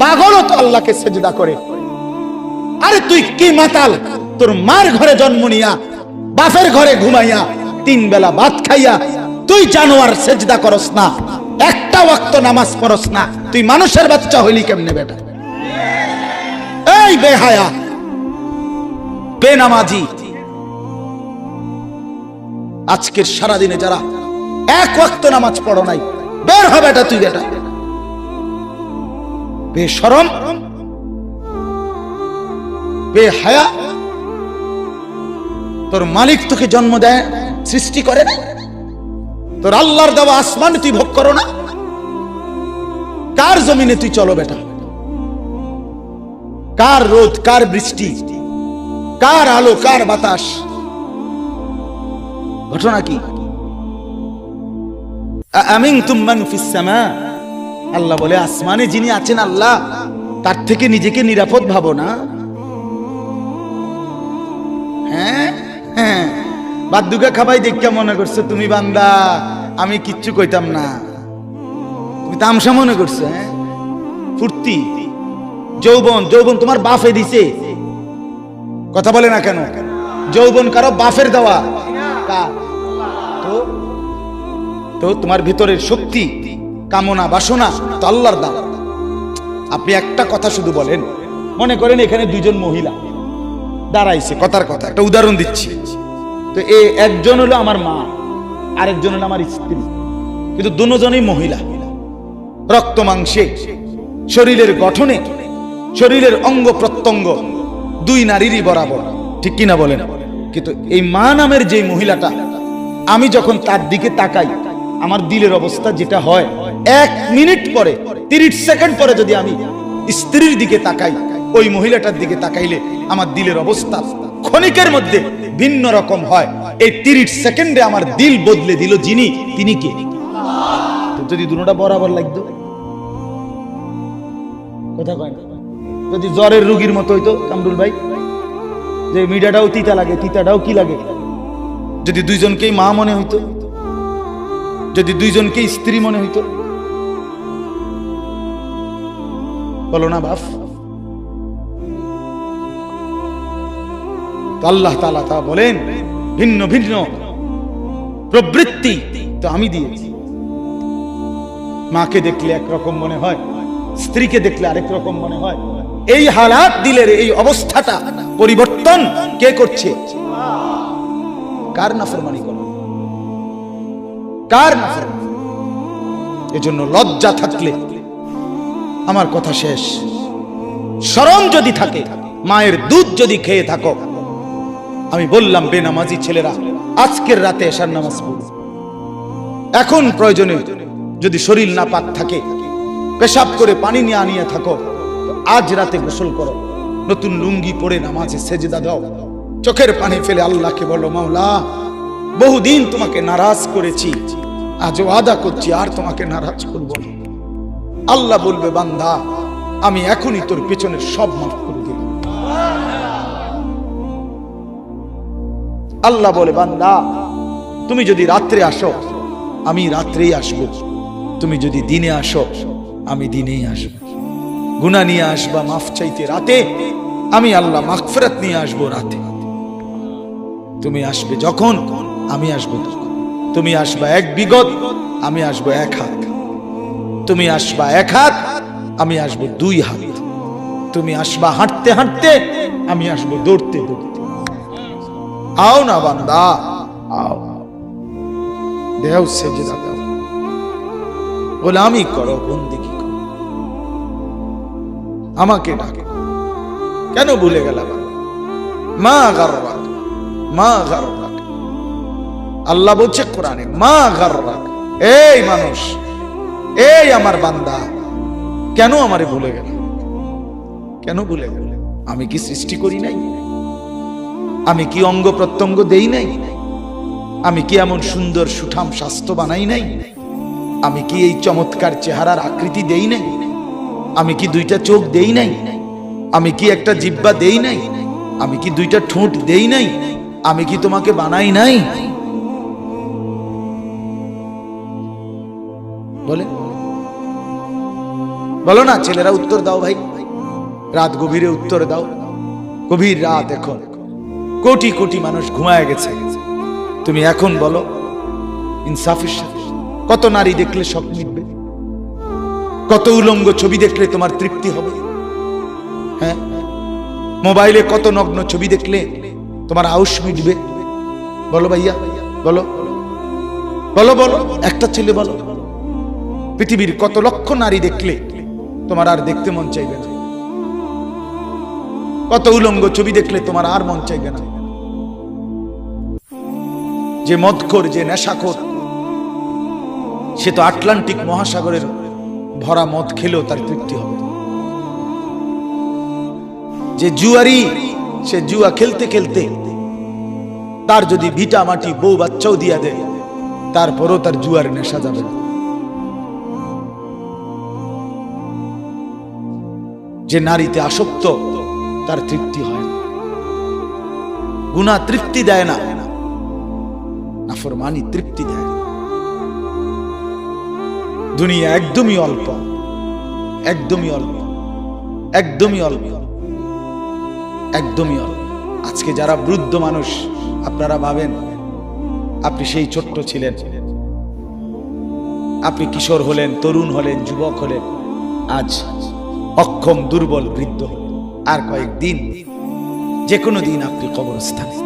পাগলও তো আল্লাহকে সেজদা করে। আরে তুই কি মাতাল? তোর মার ঘরে জন্ম নিয়া, বাপের ঘরে ঘুমাইয়া, তিন বেলা ভাত খাইয়া, তুই জানোয়ার সেজদা করস না, একটা ওয়াক্ত নামাজ পড়স না, তুই মানুষের বাচ্চা হইলি কেমনে বেটা? এই বেহায়া, বেনামাজি। আজকের সারাদিনে যারা এক ওয়াক্ত নামাজ পড়ো নাই, বের হবে এটা তুই বেটা। বেশরম, বেহায়া। তোর মালিক তোকে জন্ম দেয়, সৃষ্টি করে না। তোর আল্লাহর দেওয়া আসমান তুই ভোগ করো না। কার জমিনে তুই চলো বেটা? কার রোদ, কার বৃষ্টি, কার আলো, কার বাতাস? ঘটনা কি? আমিন তুমান ফিসামা আল্লাহ বলে, আসমানে যিনি আছেন আল্লাহ, তার থেকে নিজেকে নিরাপদ ভাবো না। হ্যাঁ? হ্যাঁ। বাদ্যুকা খাবাই দেখে মনে করছ, তুমি বান্দা, আমি কিচ্ছু কইতাম না। তুমি তামসা মনে করছ হ্যাঁ? ফুর্তি, যৌবন যৌবন তোমার বাফে দিছে। কথা বলে না কেন? যৌবন কারও বাফের দেওয়া। তো তোমার ভিতরের শক্তি কামনা বাসনা তো আল্লাহর দান। আপনি একটা কথা শুধু বলেন। মনে করেন এখানে দুইজন মহিলা দাঁড়াইছে কথার কথা। একটা উদাহরণ দিচ্ছি। তো এ একজন হলো আমার মা, আরেকজন হলো আমার স্ত্রী। কিন্তু দুজনই মহিলা। রক্ত মাংসে, শরীরের গঠনে, শরীরের অঙ্গ প্রত্যঙ্গ দুই নারীরই বরাবর। ঠিক কিনা বলেন? কিন্তু এই মা নামের যে মহিলাটা, আমি যখন তার দিকে তাকাই, আমার দিলের অবস্থা যেটা হয় এক মিনিট পরে, তিরিশ সেকেন্ড পরে যদি আমি স্ত্রীর দিকে তাকাই, ওই মহিলাটার দিকে তাকাইলে আমার দিলের অবস্থা ক্ষণিকের মধ্যে ভিন্ন রকম হয়। এই তিরিশ সেকেন্ডে আমার দিল বদলে দিল যিনি, তিনি কে? যদি দুটোটা বরাবর লাগতো। কথা কয়? যদি জ্বরের রুগীর মতো হইতো, কামরুল ভাই। যে মিডাটাও তিতা লাগে, তিতাটাও কি লাগে? যদি দুইজনকেই মা মনে হইতো, যদি দুইজনকেই স্ত্রী মনে হইতো বলো না বাপ আল্লাহ তালা তা বলেন, ভিন্ন ভিন্ন প্রবৃত্তি তো আমি দিয়েছি। মাকে দেখলে একরকম মনে হয়, স্ত্রীকে দেখলে আরেক রকম মনে হয়। এই হালাত দিলের এই অবস্থাটা পরিবর্তন কে করছে? কার নাফরমানি করো? কার নাফরমানি? এজন্য লজ্জা থাকলে আমার কথা শেষ। শরম যদি থাকে, মায়ের দুধ যদি খেয়ে থাকো। আমি বললাম, বেনামাজি ছেলেরা, আজকের রাতে এসার নামাজ এখন প্রয়োজনে যদি শরীর না পাক থাকে, পেশাব করে পানি নিয়ে আনিয়ে থাকো আজ রাতে গোসল করো। নতুন লুঙ্গি পরে নামাজে সেজদা দাও। চোখের পানি ফেলে আল্লাহকে বলো, মাওলা, বহুদিন তোমাকে নারাজ করেছি, আজ ওয়াদা করছি, আর তোমাকে নারাজ করব না। আল্লাহ বলবে, বান্দা, আমি এখনই তোর পেছনের সব মাফ করে দিলাম। আল্লাহ বলে, বান্দা, তুমি যদি রাত্রে আসো, আমি রাত্রেই আসব। তুমি যদি দিনে আসো, আমি দিনেই আসব। গুনা নিয়ে আসবা, মাফ চাইতে রাতে, আমি আল্লাহ মাগফিরাত নিয়ে আসব রাতে। তুমি আসবে যখন, আমি আসব তখন। তুমি আসবা এক বিগত, আমি আসব এক হাত। তুমি আসবা এক হাত, আমি আসব দুই হাত। তুমি আসবা হাঁটতে হাঁটতে, আমি আসব দৌড়তে দৌড়তে। আও না বান্দা, আও। দেও সেজদা দাও। গোলামি করো, বন্দিগি করো। আমাকে ডাকে। কেন ভুলে গেলাম মা গাররাক মা গাররাক। আল্লাহ বলছে কোরআনে, মা গাররাক। এই মানুষ এই আমার বান্দা, কেন আমারে ভুলে গেল? কেন ভুলে গেল? আমি কি সৃষ্টি করি নাই? আমি কি অঙ্গ প্রত্যঙ্গ দেই নাই? আমি কি এমন সুন্দর সুঠাম স্বাস্থ্য বানাই নাই? আমি কি এই চমৎকার চেহারার আকৃতি দেই নাই? আমি কি দুইটা চোখ দেই নাই? আমি কি একটা জিব্বা দেই নাই? আমি কি দুইটা ঠোঁট দেই নাই? আমি কি তোমাকে বানাই নাই? বলে বলো না, ছেলেরা উত্তর দাও ভাই। রাত গভীরে উত্তর দাও। গভীর রাত এখন। কোটি কোটি মানুষ ঘুমায় গেছে। তুমি এখন বলো, ইনসাফের সাথে কত নারী দেখলে সব মিটবে? কত উলঙ্গ ছবি দেখলে তোমার তৃপ্তি হবে? হ্যাঁ? মোবাইলে কত নগ্ন ছবি দেখলে তোমার আউস মিটবে? বলো ভাইয়া, বলো। বলো বলো, একটা ছেলে বলো। পৃথিবীর কত লক্ষ নারী দেখলে তোমার আর দেখতে মন চাইবে না। কত উলঙ্গ ছবি দেখলে তোমার আর মন চাইবে না। যে মদখোর, যে নেশাখোর, সে তো আটলান্টিক মহাসাগরের ভরা মদ খেলেও তার তৃপ্তি হবে। যে জুয়ারি, সে জুয়া খেলতে খেলতে তার যদি ভিটা মাটি বউ বাচ্চাও দিয়া দেয়, তারপরও তার জুয়ার নেশা যাবে না। যে নারীতে আসক্ত, তার তৃপ্তি হয় না। গুণা তৃপ্তি দেয় না, নাফরমানি তৃপ্তি দেয় না। দুনিয়া একদমই অল্প একদমই অল্প একদমই অল্প একদমই অল্প। আজকে যারা বৃদ্ধ মানুষ, আপনারা ভাবেন, আপনি সেই ছোট্ট ছিলেন। আপনি কিশোর হলেন, তরুণ হলেন, যুবক হলেন, আজ অক্ষম, দুর্বল বৃদ্ধ। আর কয়েকদিন যে কোনো দিন আপনি কবরস্থানে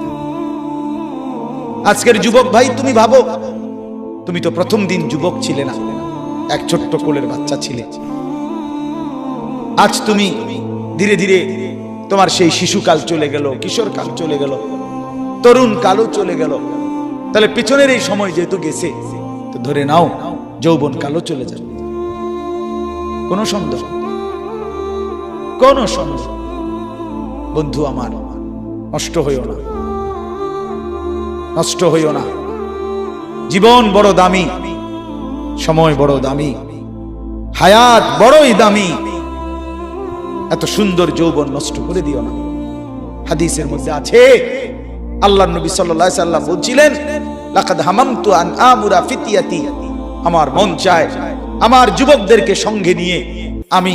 আজকের যুবক ভাই, তুমি ভাবো, তুমি তো প্রথম দিন যুবক ছিলে না, এক ছোট্ট কোলের বাচ্চা ছিলে। আজ তুমি ধীরে ধীরে তোমার সেই শিশুকাল চলে গেল কিশোর কাল চলে গেল, তরুণ কালও চলে গেল। তাহলে পিছনের এই সময় যেহেতু গেছে ধরে নাও যৌবন কালও চলে যাবে। কোনো সন্দেহ কোন সন্দেহ বন্ধু আমার, নষ্ট হইও না। নষ্ট হইও না। জীবন বড় দামি, সময় বড় দামি, হায়াত বড়ই দামি। এত সুন্দর যৌবন নষ্ট করে দিও না। হাদিসের মধ্যে আছে আল্লাহ নবী আলাইহি সাল্লাম বলছিলেন, লাকাদ হামামতু আন আমুরা ফিতিয়াতি। আমার মন চায়, আমার যুবকদেরকে সঙ্গে নিয়ে আমি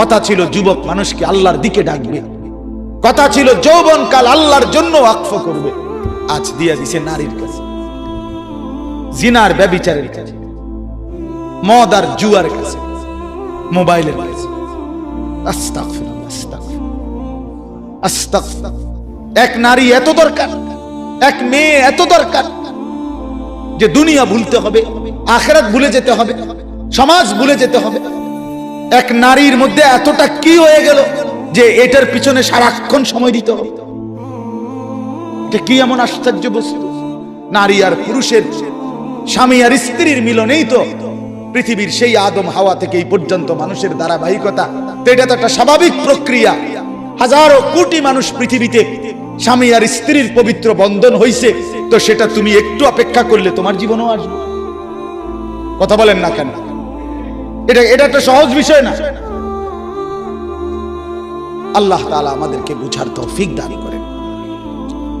কথা ছিল, যুবক মানুষকে আল্লাহর দিকে ডাকবে। কথা ছিল যৌবন কাল আল্লাহর জন্য আকফ করবে। আজ দিয়া দিছে নারীর কাছে, জিনার ব্যবিচারের কাছে, মদ আর জুয়ার কাছে, মোবাইলের কাছে। এক নারী এত দরকার, এক মেয়ে এত দরকার, যে দুনিয়া ভুলতে হবে, আখেরাত ভুলে যেতে হবে, সমাজ ভুলে যেতে হবে। এক নারীর মধ্যে এতটা কি হয়ে গেল যে এটার পিছনে সারাক্ষণ সময় দিতে কি এমন আশ্চর্য বস্তু? নারী আর পুরুষের, স্বামী আর স্ত্রীর মিলনেই তো পৃথিবীর সেই আদম হাওয়া থেকে এই পর্যন্ত মানুষের ধারাবাহিকতা। এটা তো একটা স্বাভাবিক প্রক্রিয়া। হাজারো কোটি মানুষ পৃথিবীতে স্বামী আর স্ত্রীর পবিত্র বন্ধন হইছে। তো সেটা তুমি একটু অপেক্ষা করলে তোমার জীবনও আসবে। কথা বলেন না কেন? এটা এটা একটা সহজ বিষয় না। আল্লাহ তাআলা আমাদেরকে বুঝার তৌফিক দান করেন।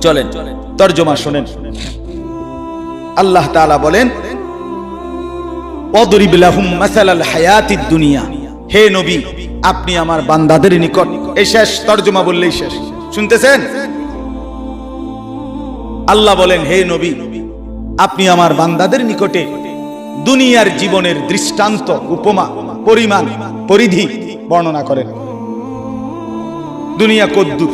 চলেন, তর্জমা শুনেন। আল্লাহ তাআলা বলেন অদরিব লাহুম মাসালাল হায়াতিদ দুনিয়া। হে নবী, আপনি আমার বান্দাদের নিকট এই শেষ তর্জমা বললেই শেষ। শুনতেছেন? আল্লাহ বলেন, হে নবী, আপনি আমার বান্দাদের নিকটে দুনিয়ার জীবনের দৃষ্টান্ত, উপমা, পরিমাণ, পরিধি বর্ণনা করেন। দুনিয়া কদ্দুর,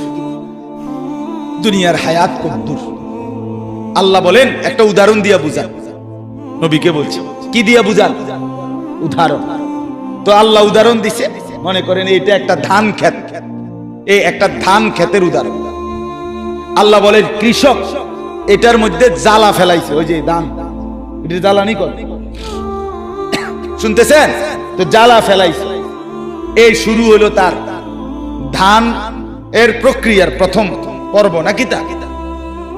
দুনিয়ার হায়াত কদ্দুর। আল্লাহ বলেন, একটা উদাহরণ দিয়া বুঝান। নবীকে বলছে, কি দিয়া বুঝান? উদাহরণ। তো আল্লাহ উদাহরণ দিছে, মনে করেন এটা একটা ধান ক্ষেত। এই একটা ধান ক্ষেতের উদাহরণ। আল্লাহ বলেন, কৃষক, এটার মধ্যে জ্বালা ফেলাইছে, ওই যে ধান। এটা জ্বালানি কর। শুনতেছেন? তো জ্বালা ফেলাইছে। এই শুরু হলো তার ধান, এর প্রক্রিয়ার প্রথম পর্ব, নাকি তা?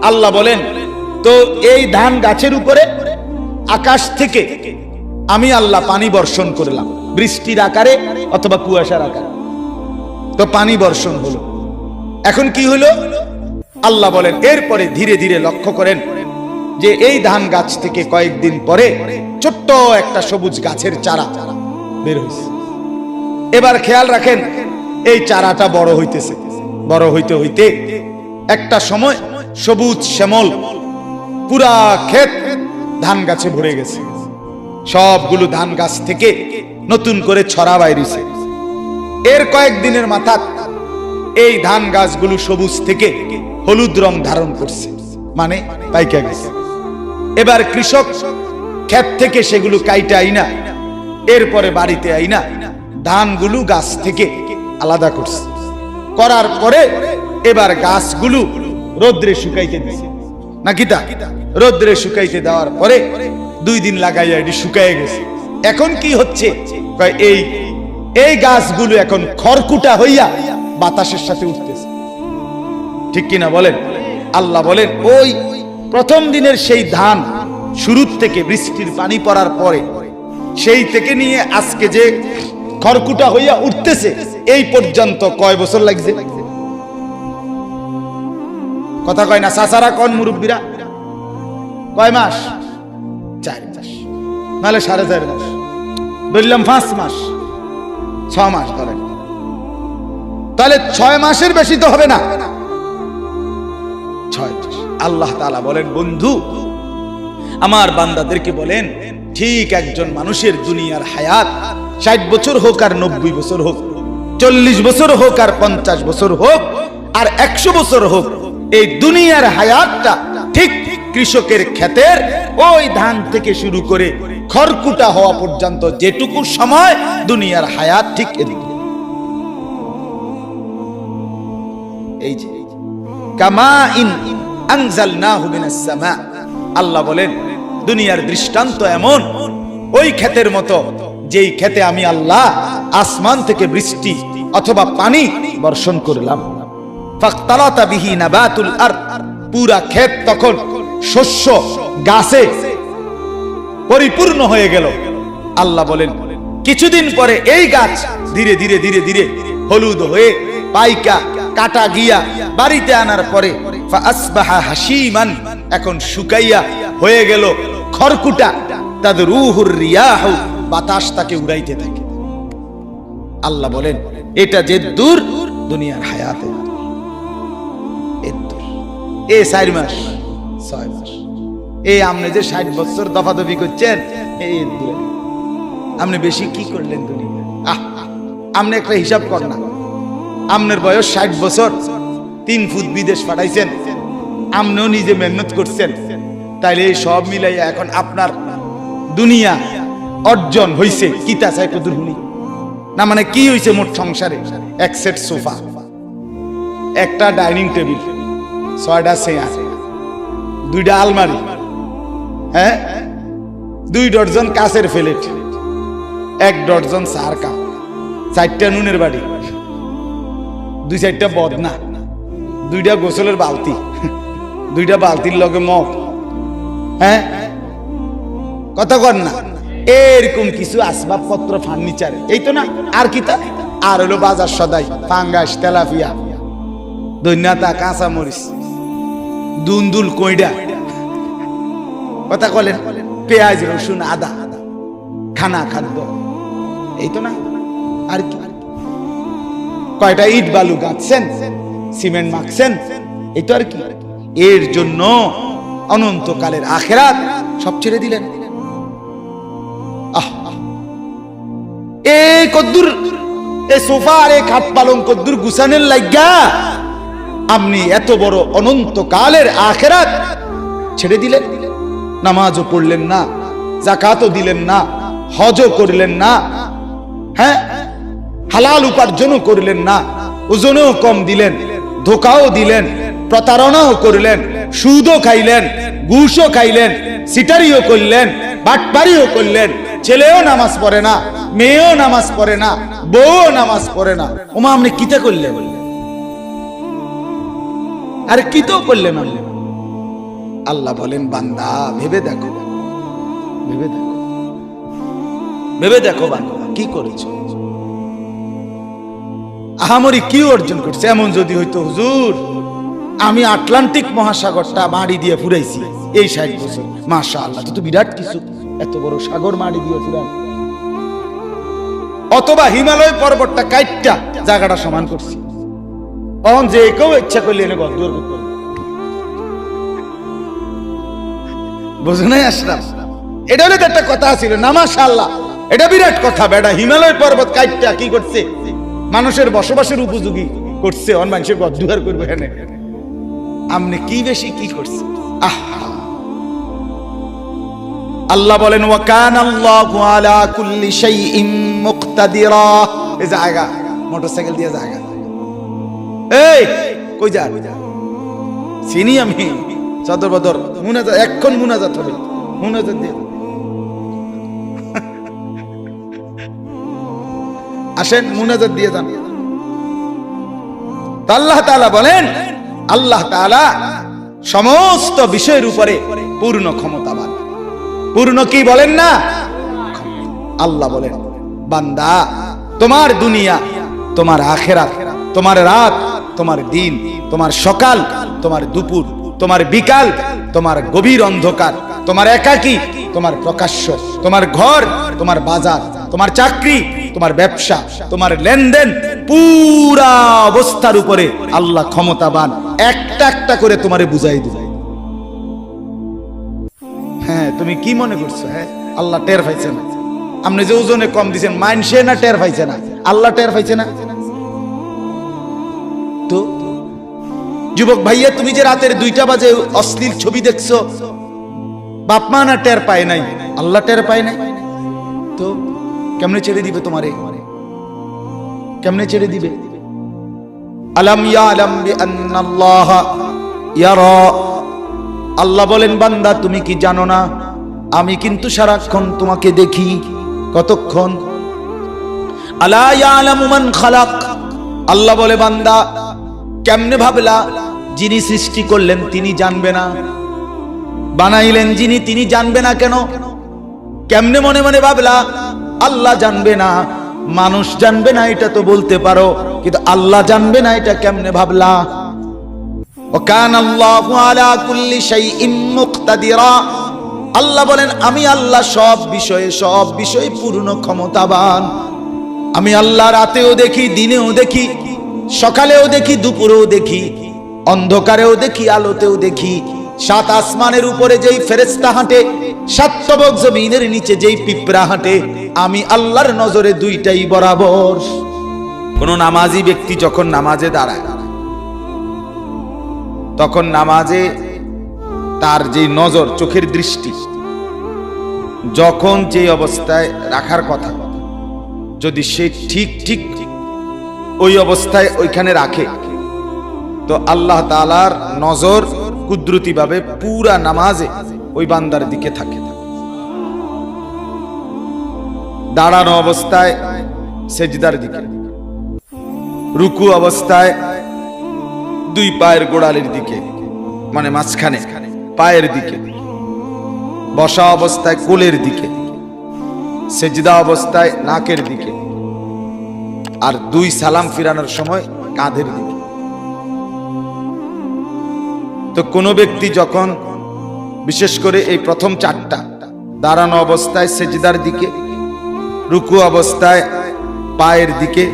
আল্লাহ বলেন, তো এই ধান গাছের উপরে আকাশ থেকে আমি আল্লাহ পানি বর্ষণ করলাম, বৃষ্টির আকারে অথবা কুয়াশার আকারে। তো পানি বর্ষণ হলো। এখন কি হলো? আল্লাহ বলেন, এরপরে ধীরে ধীরে লক্ষ্য করেন যে এই ধান গাছ থেকে কয়েকদিন পরে ছোট্ট একটা সবুজ গাছের চারা বের হয়েছে এবার খেয়াল রাখেন, এই চারাটা বড় হইতেছে। বড় হইতে হইতে একটা সময় সবুজ শ্যামল পুরা ক্ষেত ধান গাছে ভরে গেছে। সবগুলো ধান গাছ থেকে নতুন করে ছড়া বাইরেছে। এর কয়েকদিনের মাথা এই ধান গাছগুলো সবুজ থেকে হলুদ রং ধারণ করছে। মানে পাইকা গেছে। এবার কৃষক ক্ষেত থেকে সেগুলো কাইটা আইনা এরপরে বাড়িতে আইনা ধানগুলো গাছ থেকে আলাদা করছে। করার পরে এবার গাছগুলো রোদ্রে শুকাইতে দিছে। নাকি তা? রোদ্রে শুকাইতে দেওয়ার পরে দুই দিন লাগাইয়া এটি শুকাইয়ে গেছে। এখন কি হচ্ছে? এই এই গাছগুলো এখন খড়কুটা হইয়া বাতাসের সাথে উঠতেছে। ঠিক কিনা বলেন? আল্লাহ বলেন, ওই প্রথম দিনের সেই ধান শুরুর থেকে বৃষ্টির পানি পড়ার পরে, সেই থেকে নিয়ে আজকে যে খড়কুটা হইয়া উঠতেছে, এই পর্যন্ত কয় বছর লাগছে? কথা কয় না সাসারা কোন মুরব্বীরা? কয় মাস? চার মাস। নাহলে সাড়ে চার মাস। বললাম পাঁচ মাস। ছ মাস ধরেন। তাহলে ছয় মাসের বেশি তো হবে না। ছয় আল্লাহ তাআলা বলেন, বন্ধু, আমার বান্দাদেরকে বলেন, ঠিক একজন মানুষের দুনিয়ার হায়াত ষাট বছর হোক আর নব্বই বছর হোক, চল্লিশ বছর হোক আর পঞ্চাশ বছর হোক, আর একশো বছর হোক, এই দুনিয়ার হায়াতটা ঠিক কৃষকের ক্ষেতের ওই ধান থেকে শুরু করে খড়কুটা হওয়া পর্যন্ত যেটুকু সময় দুনিয়ার হায়াত ঠিক এদিকে। এই যে কামা ইন আল্লাহ বলেন, দুনিয়ার দৃষ্টান্ত এমন, ওই ক্ষেতের মতো, যেই ক্ষেতে আমি আল্লাহ আসমান থেকে বৃষ্টি অথবা পানি বর্ষণ করলাম। পুরা তখন শস্য, গাছে পরিপূর্ণ হয়ে গেল। আল্লাহ বলেন, কিছুদিন পরে এই গাছ ধীরে ধীরে ধীরে ধীরে হলুদ হয়ে পাইকা, কাটা গিয়া বাড়িতে আনার পরে হাসিমান এখন শুকাইয়া হয়ে গেল তাদের রুহুর রিয়াহ, বাতাস তাকে উড়াইতে থাকে। আল্লাহ বলেন, এটা যে দূর, দুনিয়ার হায়াতে। এ চার মাস, ছয় মাস। এই আপনি যে ষাট বছর দফাদফি করছেন আপনি বেশি কি করলেন দুনিয়া আহ, আপনি একটা হিসাব কর না। আপনার বয়স ষাট বছর। তিন ফুট বিদেশ পাঠাইছেন। আপনিও নিজে মেহনত করছেন। তাইলে এই সব মিলাইয়া এখন আপনার দুনিয়া অর্জন হইছে। কিতা চাই কদুর না মানে কি হইছে মোট সংসারে? এক সেট সোফা, একটা ডাইনিং টেবিল, ছয়টা চেয়ার, দুইটা আলমারি হ্যাঁ? দুই ডজন কাছের ফেলেট এক ডজন সার কাপ চারটা নুনের বাড়ি, দুই চারটা বদনা। দুইটা গোসলের বালতি। দুইটা বালতির লগে মগ। হ্যাঁ? কথা কর না। এরকম কিছু আসবাবপত্র ফার্নিচার এই তো না, আর কি তা? আর হলো বাজার সদাই ফাঙ্গাস তেলাপিয়া দৈন্যাতা কাঁচা মরিচ দুন্দুল কইডা। কথা বলেন পেঁয়াজ, রসুন, আদা, খানা, খাদ্য। এই তো না, আর কি? কয়টা ইট বালু গাঁথছেন? সিমেন্ট মাখছেন তো আর কি? এর জন্য অনন্তকালের আখেরাত সব ছেড়ে দিলেন। কদ্দুর সোফা আর খাট পালং কদ্দুর গুছানের লাগা আপনি এত বড় অনন্তকালের আখেরাত ছেড়ে দিলেন। নামাজও পড়লেন না জাকাতও দিলেন না, হজও করলেন না হ্যাঁ? হালাল উপার্জনও করলেন না, ওজনেও কম দিলেন। ধোকাও দিলেন, প্রতারণাও করলেন, সুদও খাইলেন, ঘুষও খাইলেন, সিটারিও করলেন, বাটপারিও করলেন, ছেলেও নামাজ পড়ে না, মেয়েও নামাজ পড়ে না, বউও নামাজ পড়ে না। ওমা, আপনি কিতে করলে বললেন আরে কিতেও করলেন আল্লাহ বলেন, বান্দা, ভেবে দেখো। ভেবে দেখো। ভেবে দেখো বান্দা, কি করেছ? আহামরি কি অর্জন করছে? এমন যদি হইতো, হুজুর, আমি আটলান্টিক মহাসাগরটা মাড়ি দিয়ে ফুরাইছি এই ষাট বছর। মাশা আল্লাহ তো বিরাট কিছু। এত বড় সাগর মাড়ি দিয়ে ফুরান। অথবা হিমালয় পর্বতটা কাইটটা জায়গাটা সমান করছি। অন যে কেউ ইচ্ছা করলে এনে গল্প করতে। বুঝো নাই আশরাফ এটা একটা কথা ছিল, না মাশাআল্লাহ, এটা বিরাট কথা, বেটা। হিমালয় পর্বত কাইটটা কি করছে? মানুষের বসবাসের উপযোগী করছে, অন মানুষের গদ্দুয়ার করবে এনে আপনি কি বেশি কি করছে? আহা। আল্লাহ বলেন ওয়াকান আল্লাহু আলা কুল্লি শাইইন মুকতাদিরা। এই জায়গা, মোটরসাইকেল দিয়ে জায়গা। এই, কই যা চিনি আমি। সদর বদর, মুনাজাত এক্ষণ মুনাজাত হবে। মুনাজাত দিয়ে। আসেন, মুনাজাত দিয়ে যান। আল্লাহ তাআলা বলেন, আল্লাহ তাআলা সমস্ত বিষয়ের উপরে পূর্ণ ক্ষমতাবান। পূর্ণ কি বলেন না? আল্লাহ বলেন, বান্দা, তোমার দুনিয়া, তোমার আখেরাত, তোমার রাত, তোমার দিন, তোমার সকাল, তোমার দুপুর, তোমার বিকাল, তোমার গভীর অন্ধকার, তোমার একাকী, তোমার প্রকাশ্য, তোমার ঘর, তোমার বাজার, তোমার চাকরি তোমার ব্যবসা, তোমার লেনদেন পুরা অবস্থার উপরে আল্লাহ ক্ষমতাবান। একটা একটা করে তোমারে বুঝাই দেবে। হ্যাঁ তুমি কি মনে করছ হ্যাঁ? আল্লাহ টের পাইছে না। আপনি যে ওজনে কম দিছেন মানসে না টের পাইছে না? আল্লাহ টের পাইছে না? তো, যুবক ভাইয়া, তুমি যে রাতের দুইটা বাজে অশ্লীল ছবি দেখছ বাপমা না টের পায় নাই? আল্লাহ টের পায় নাই? তো কেমনে ছেড়ে দিবে তোমারে? কেমনে ছেড়ে দিবে? আলাম ইয়ালাম বিআন্নাল্লাহ ইয়ারা। আল্লাহ বলেন, বান্দা, তুমি কি জানো না? আমি কিন্তু সারাক্ষণ তোমাকে দেখি। কতক্ষণ? আলা ইয়ালামু মান খালাক। আল্লাহ বলে, বান্দা, কেমনে ভাবলা যিনি সৃষ্টি করলেন তিনি জানবে না? বানাইলেন যিনি, তিনি জানবে না কেন? কেমনে মনে মনে ভাবলা আল্লাহ জানবে না মানুষ জানবে না এটা তো বলতে পারো কিন্তু আল্লাহ জানবে না এটা কেমনে ভাবলা وكان الله على كل شيء مقتدرا আল্লাহ বলেন আমি আল্লাহ সব বিষয়ে সব বিষয়ে পূর্ণ ক্ষমতাবান আমি আল্লাহ রাতেও দেখি দিনেও দেখি সকালেও দেখি দুপুরেও দেখি অন্ধকারেও দেখি আলোতেও দেখি সাত আসমানের উপরে যেই ফেরেস্তা হাঁটে সাত তবক জমিনের নিচে যেই পিঁপড়া হাঁটে আমি আল্লাহর নজরে দুইটাই বরাবর। কোন নামাজি ব্যক্তি যখন নামাজে দাঁড়ায়, তখন নামাজে তার যে নজর, চোখের দৃষ্টি, যখন যে অবস্থায় রাখার কথা, যদি সে ঠিক ঠিক ওই অবস্থায় ওইখানে রাখে, তো আল্লাহ তালার নজর কুদরতি ভাবে পুরা নামাজে ওই বান্দার দিকে থাকে। দাঁড়ানো অবস্থায় সেজদার দিকে। রুকু অবস্থায় দুই পায়ের গোড়ালির দিকে মানে মাঝখানে, পায়ের দিকে। বসা অবস্থায় কোলের দিকে, সেজদা অবস্থায় নাকের দিকে। আর দুই সালাম ফিরানোর সময় কাঁধের দিকে। তো কোনো ব্যক্তি যখন, বিশেষ করে এই প্রথম চারটা, দাঁড়ানো অবস্থায় সেজদার দিকে রুকু অবস্থায় পায়ের দিকে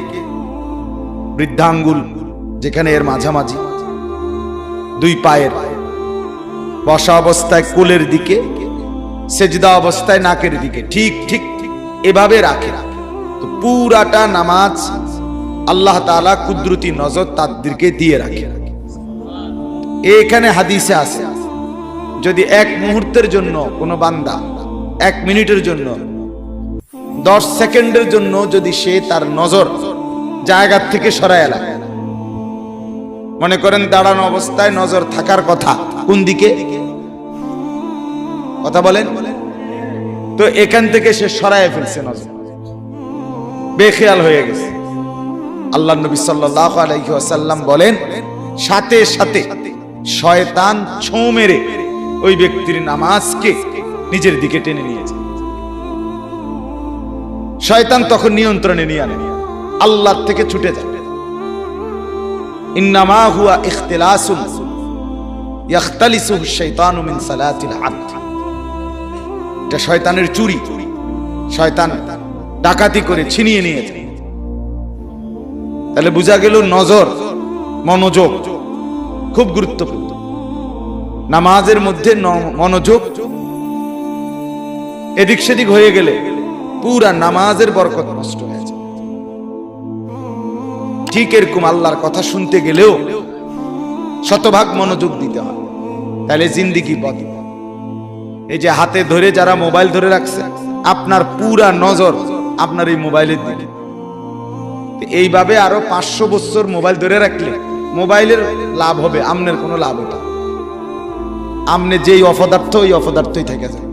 বৃদ্ধাঙ্গুল, যেখানে এর মাঝামাঝি, দুই পায়ের বসা অবস্থায় কোলের দিকে, সেজদা অবস্থায় নাকের দিকে, ঠিক ঠিক এভাবে রাখে। তো পুরাটা নামাজ আল্লাহ তাআলা কুদরতি নজর তাদেরকে দিয়ে রাখে। এখানে হাদিসে আছে, যদি এক মুহূর্তের জন্য কোনো বান্দা, এক মিনিটের জন্য দশ সেকেন্ডের জন্য যদি সে তার নজর জায়গার থেকে সরায় এলায় মনে করেন দাঁড়ানো অবস্থায় নজর থাকার কথা, কোন দিকে? কথা বলেন। তো এখান থেকে সে সরায় ফেলছে নজর। বেখেয়াল হয়ে গেছে। আল্লাহ নবী সাল্লাল্লাহু আলাইহি ওয়াসাল্লাম বলেন, সাথে সাথে শয়তান ছোঁ মেরে ওই ব্যক্তির নামাজকে নিজের দিকে টেনে নিয়েছে। শয়তান তখন নিয়ন্ত্রণে নিয়ে আনে। আল্লাহ থেকে ছুটে যায়। ইন্নামা হুয়া ইখতিলাসুন ইয়াখতালিসুহু শাইতানু মিন সালাতিল আবদ। এটা শয়তানের চুরি। শয়তান ডাকাতি করে ছিনিয়ে নিয়েছে তাহলে বোঝা গেল নজর, মনোযোগ খুব গুরুত্বপূর্ণ। নামাজের মধ্যে মনোযোগ এদিক সেদিক হয়ে গেলে পুরা নামাজের বরকত নষ্ট হয়ে যায়। ঠিক এরকম আল্লাহর কথা শুনতে গেলেও শতভাগ মনোযোগ দিতে হয়। তাহলে জিন্দিগি বদল এই যে হাতে ধরে যারা মোবাইল ধরে রাখছে, আপনার পুরা নজর আপনার এই মোবাইলের দিকে। এইভাবে আরও পাঁচশো বছর মোবাইল ধরে রাখলে মোবাইলের লাভ হবে, আমনের কোনো লাভ না। আমনে যেই অপদার্থ, ওই অপদার্থই থেকে যায়।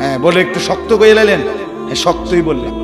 হ্যাঁ বলে একটু শক্ত করে এলেন হ্যাঁ শক্তই বললাম